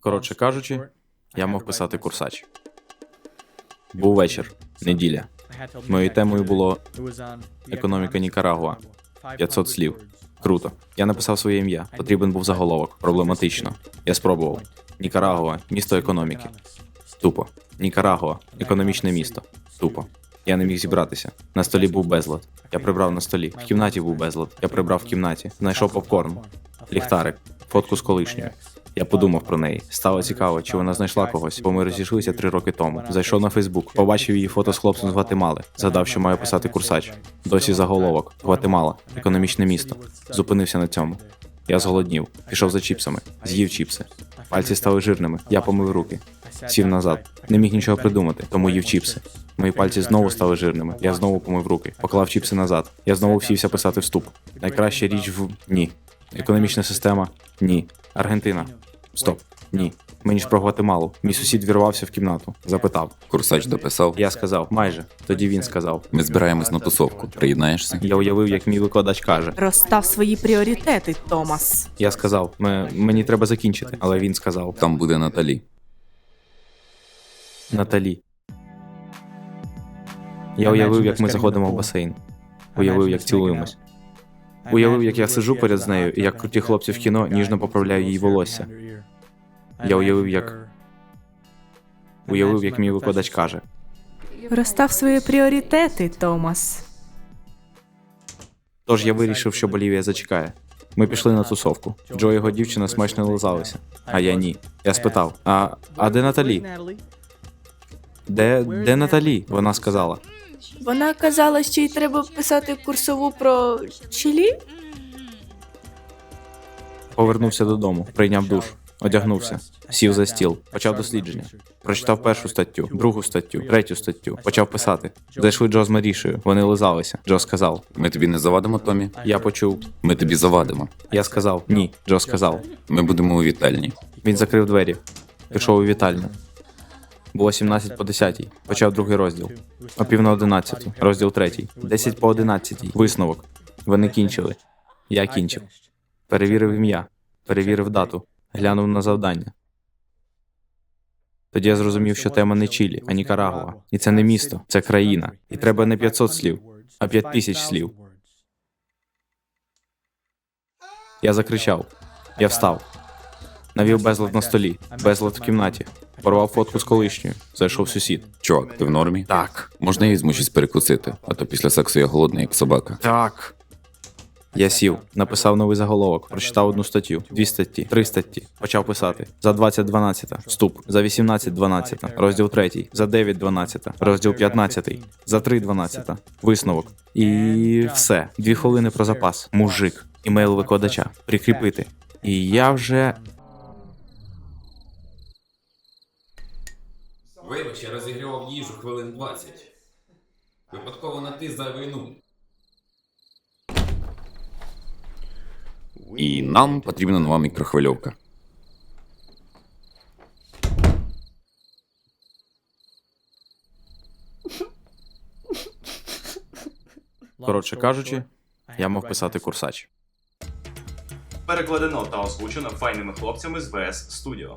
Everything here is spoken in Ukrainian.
Коротше кажучи, я мав писати курсач. Був вечір, неділя. Моєю темою було економіка Нікарагуа. 500 слів. Круто. Я написав своє ім'я. Потрібен був заголовок. Проблематично. Я спробував. Нікарагуа, місто економіки. Тупо. Нікарагуа, економічне місто. Тупо. Я не міг зібратися. На столі був безлад. Я прибрав на столі. В кімнаті був безлад. Я прибрав в кімнаті. Знайшов попкорн. Ліхтарик. Фотку з колишньою. Я подумав про неї. Стало цікаво, чи вона знайшла когось, бо ми розійшлися три роки тому. Зайшов на Фейсбук, побачив її фото з хлопцем з Гватемали. Згадав, що маю писати курсач. Досі заголовок. Гватемала, економічне місто. Зупинився на цьому. Я зголоднів, пішов за чіпсами, з'їв чіпси. Пальці стали жирними. Я помив руки. Сів назад. Не міг нічого придумати, тому їв чіпси. Мої пальці знову стали жирними. Я знову помив руки, поклав чіпси назад. Я знову сівся писати вступ. Найкраща річ в ні. Економічна система ні. Аргентина. Стоп. Ні. Мені ж про Гватемалу. Мій сусід вірвався в кімнату. Запитав. Курсач дописав. Я сказав, майже. Тоді він сказав. Ми збираємось на тусовку. Приєднаєшся? Я уявив, як мій викладач каже. Розстав свої пріоритети, Томас. Я сказав, «Ме- мені треба закінчити, але він сказав Там буде Наталі. Наталі. Я уявив, як ми заходимо в басейн. Уявив, як цілуємось. Уявив, як я сиджу поряд з нею, і як круті хлопці в кіно ніжно поправляють їй волосся. Я уявив, як уявив, як мій викладач каже. Розстав свої пріоритети, Томас. Тож я вирішив, що Болівія зачекає. Ми пішли на тусовку. Джо і його дівчина смачно лизалися, а я ні. Я спитав: а, а де Наталі? Де, де Наталі? Вона сказала. Вона казала, що їй треба писати курсову про Чилі? Повернувся додому, прийняв душ, одягнувся, сів за стіл, почав дослідження. Прочитав першу статтю, другу статтю, третю статтю, почав писати. Зайшли Джо з Марішею, вони лизалися. Джо сказав. Ми тобі не завадимо, Томі? Я почув. Ми тобі завадимо. Я сказав ні. Джо сказав. Ми будемо у вітальні. Він закрив двері, пішов у вітальню. Було 17 по 10. Почав другий розділ. О пів на 11. Розділ третій. 10 по 11. Висновок. Вони кінчили. Я кінчив. Перевірив ім'я, перевірив дату, глянув на завдання. Тоді я зрозумів, що тема не Чилі, а Нікарагуа. І це не місто, це країна. І треба не 500 слів, а 5000 слів. Я закричав. Я встав. Навів безлад на столі, безлад в кімнаті. Порвав фотку з колишньою. Зайшов сусід. Чувак, ти в нормі? Так. Можна я візьму щось перекусити, а то після сексу я голодний, як собака. Так. Я сів, написав новий заголовок, прочитав одну статтю, дві статті, три статті. Почав писати. За 20.12. Вступ. За 18.12. Розділ 3. За 9.12. Розділ 15. За 3.12. Висновок. І все. Дві хвилини про запас. Мужик. Імейл викладача. Прикріпити. І я вже. Вибач, я розігрівав їжу хвилин 20. Випадково натис зайвий нуль. І нам потрібна нова мікрохвильовка. Коротше кажучи, я мав писати курсач. Перекладено та озвучено файними хлопцями з ВС Studio.